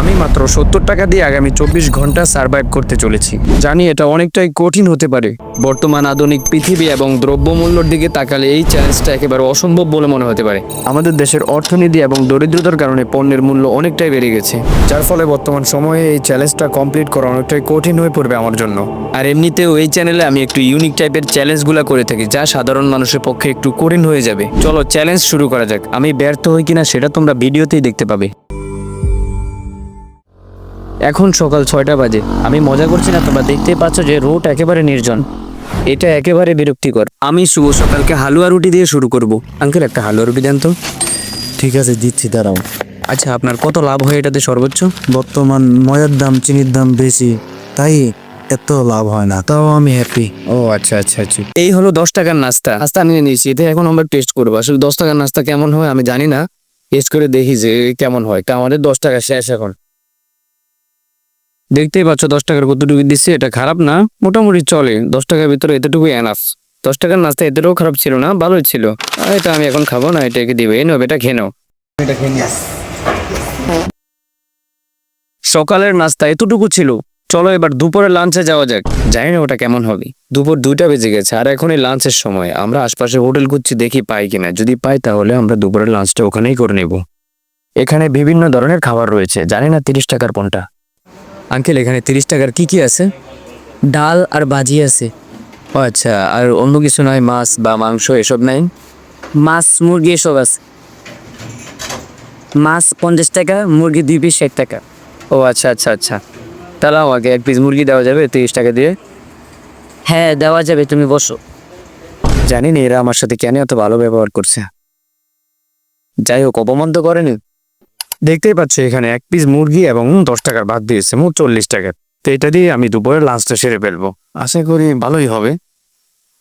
আমি মাত্র সত্তর টাকা দিয়ে আগামী চব্বিশ ঘণ্টা সার্ভাইভ করতে চলেছি। জানি এটা অনেকটাই কঠিন হতে পারে। বর্তমান আধুনিক পৃথিবী এবং দ্রব্যমূল্যর দিকে তাকালে এই চ্যালেঞ্জটা একেবারে অসম্ভব বলে মনে হতে পারে। আমাদের দেশের অর্থনীতি এবং দরিদ্রতার কারণে পণ্যের মূল্য অনেকটাই বেড়ে গেছে। যার ফলে বর্তমান সময়ে এই চ্যালেঞ্জটা কমপ্লিট করা অনেকটাই কঠিন হয়ে পড়বে আমার জন্য। আর এমনিতেও এই চ্যানেলে আমি একটু ইউনিক টাইপের চ্যালেঞ্জগুলো করে থাকি, যা সাধারণ মানুষের পক্ষে একটু কঠিন হয়ে যাবে। চলো চ্যালেঞ্জ শুরু করা যাক। আমি ব্যর্থ হই কিনা সেটা তোমরা ভিডিওতেই দেখতে পাবে। এখন সকাল ছয়টা বাজে। আমি মজা করছি না তোমরা দেখতেই পাচ্ছ যে রোড একেবারে নির্জন। এটা একেবারে বিরক্তিকর। আমি শুভ সকালকে হালুয়া রুটি দিয়ে শুরু করব। আঙ্কেল একটা হালুয়া রুটি দেন তো। ঠিক আছে দিচ্ছি দাঁড়াও। আচ্ছা আপনার কত লাভ হয় এটাতে সর্বোচ্চ? বর্তমান ময়ার দাম চিনির দাম বেশি। তাই এত লাভ হয় না তাও আমি হ্যাপি ও আচ্ছা আচ্ছা আচ্ছা। এই হলো দশ টাকার নাস্তা। নাস্তা নিয়ে নিয়েছি। এতে এখন আমরা টেস্ট করব। আসলে দশ টাকার নাস্তা কেমন হয় আমি জানি না। টেস্ট করে দেখি যে কেমন হয়। তা আমাদের দশ টাকা শেষ এখন। দেখতেই পাচ্ছ দশ টাকার কতটুকু দিচ্ছে এটা খারাপ না মোটামুটি চলে। দশ টাকার ভিতরে এতটুকু এনাফ দশ টাকার নাস্তা এতটাও খারাপ ছিল না ভালোই ছিল। এটা আমি এখন খাব না এটাকে দিবে। এই এটা খেয়ে নাও। সকালের নাস্তা এতটুকু ছিল। চলো এবার দুপুরে লাঞ্চে যাওয়া যাক। জানি না ওটা কেমন হবে। দুপুর দুইটা বেজে গেছে আর এখন এই লাঞ্চের সময়। আমরা আশপাশে হোটেল খুঁজছি দেখি পাই কিনা। যদি পাই তাহলে আমরা দুপুরের লাঞ্চটা ওখানেই করে নেব। এখানে বিভিন্ন ধরনের খাবার রয়েছে। জানি না তিরিশ টাকার কোনটা। আঙ্কেল এখানে তিরিশ টাকার কি কি আছে? ডাল আর ভাজি আছে। ও আচ্ছা আর অন্য কিছু নয় মাছ বা মাংস এসব নাই? মাছ মুরগি এসব আছে। মাছ পঞ্চাশ টাকা মুরগি দুই পিস ষাট টাকা। ও আচ্ছা আচ্ছা আচ্ছা। তাহলে আমাকে এক পিস মুরগি দেওয়া যাবে তিরিশ টাকা দিয়ে? হ্যাঁ দেওয়া যাবে তুমি বসো। জানি না এরা আমার সাথে কেন এত ভালো ব্যবহার করছে। যাই হোক অপমান তো করেনি। দেখতেই পাচ্ছি এখানে এক পিস মুরগি এবং দশ টাকার ভাত দিয়েছে, মোট চল্লিশ টাকার তো এটা দিয়ে আমি দুপুরে লাঞ্চটা সেরে ফেলব। আশা করি ভালোই হবে।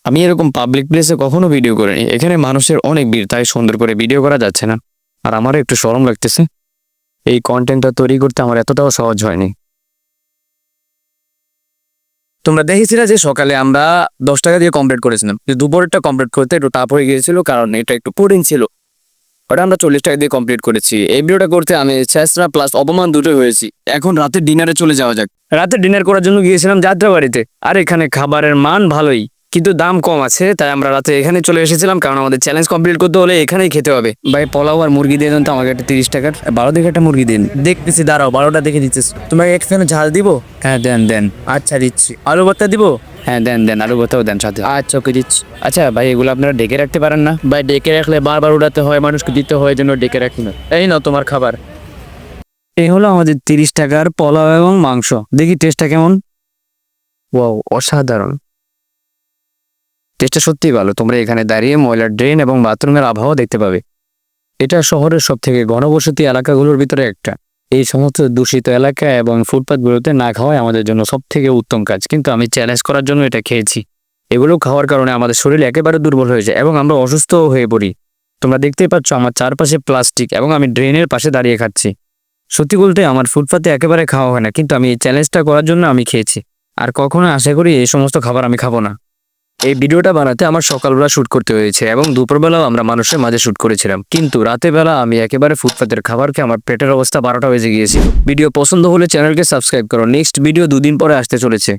আমি এরকম পাবলিক প্লেসে কখনো ভিডিও করিনি। এখানে মানুষের অনেক ভিড়, তাই সুন্দর করে ভিডিও করা যাচ্ছে না। আর আমারও একটু শরম লাগতেছে। এই কন্টেন্টটা তৈরি করতে আমার এতটাও সহজ হয়নি। তোমরা দেখেছিলে যে সকালে আমরা দশ টাকা দিয়ে কমপ্লিট করেছিলাম। দুপুরটা কমপ্লিট করতে একটু টাফ হয়ে গিয়েছিল, কারণ এটা একটু পুরিং ছিল। ওটা আমরা চল্লিশ টাকা দিয়ে কমপ্লিট করেছি। এই ভিডিওটা করতে আমি চেষ্টা প্লাস অপমান দুটোই হয়েছি। এখন রাতে ডিনারে চলে যাওয়া যাক। রাতে ডিনার করার জন্য গিয়েছিলাম যাত্রাবাড়িতে। আর এখানে খাবারের মান ভালোই। কিন্তু দাম কম আছে তাই আমরা রাতে এখানে চলে এসেছিলাম কারণ আমাদের চ্যালেঞ্জ কমপ্লিট করতে হলে এখানেই খেতে হবে। ভাই পোলাও আর মুরগি দিয়ে দেন তো আমাকে একটা তিরিশ টাকার। বারো দিকে একটা মুরগি দিন। দেখতেছি দাঁড়াও বারোটা দেখে দিচ্ছিস তোমাকে একখানে ঝাল দিব? হ্যাঁ দেন দেন। আচ্ছা দিচ্ছি। আলু ভর্তা দিব? হ্যাঁ দেন দেন আলু ভর্তাও দেন সাথে। আচ্ছা ওকে দিচ্ছি। আচ্ছা ভাই এগুলো আপনারা ডেকে রাখতে পারেন না? ভাই ডেকে রাখলে বারবার উড়াতে হয় মানুষকে দিতে হয় জন্য ডেকে রাখি না। এই নাও তোমার খাবার। এই হলো আমাদের তিরিশ টাকার পোলাও এবং মাংস। দেখি টেস্টটা কেমন? ওয়াও অসাধারণ। টেস্টটা সত্যিই ভালো। তোমরা এখানে দাঁড়িয়ে ময়লার ড্রেন এবং বাথরুমের আবহাওয়া দেখতে পাবে। এটা শহরের সব থেকে ঘনবসতি এলাকাগুলোর ভিতরে একটা। এই সমস্ত দূষিত এলাকা এবং ফুটপাথগুলোতে না খাওয়াই আমাদের জন্য সব থেকে উত্তম কাজ। কিন্তু আমি চ্যালেঞ্জ করার জন্য এটা খেয়েছি। এগুলো খাওয়ার কারণে আমাদের শরীর একেবারে দুর্বল হয়ে যায় এবং আমরা অসুস্থও হয়ে পড়ি। তোমরা দেখতেই পাচ্ছ আমার চারপাশে প্লাস্টিক এবং আমি ড্রেনের পাশে দাঁড়িয়ে খাচ্ছি। সত্যি বলতে আমার ফুটপাতে একেবারে খাওয়া হয় না, কিন্তু আমি এই চ্যালেঞ্জটা করার জন্য আমি খেয়েছি। আর কখনো আশা করি এই সমস্ত খাবার আমি খাব না। এই ভিডিওটা বানাতে আমার সকালবেলা শ্যুট করতে হয়েছে এবং দুপুরবেলাও আমরা মানুষের মাঝে শ্যুট করেছিলাম। কিন্তু রাতে বেলা আমি একেবারে ফুটপাতের খাবার খেয়ে আমার পেটের অবস্থা বারোটা বেজে গিয়েছিল। ভিডিও পছন্দ হলে চ্যানেলকে সাবস্ক্রাইব করো। নেক্সট ভিডিও দুদিন পরে আসতে চলেছে।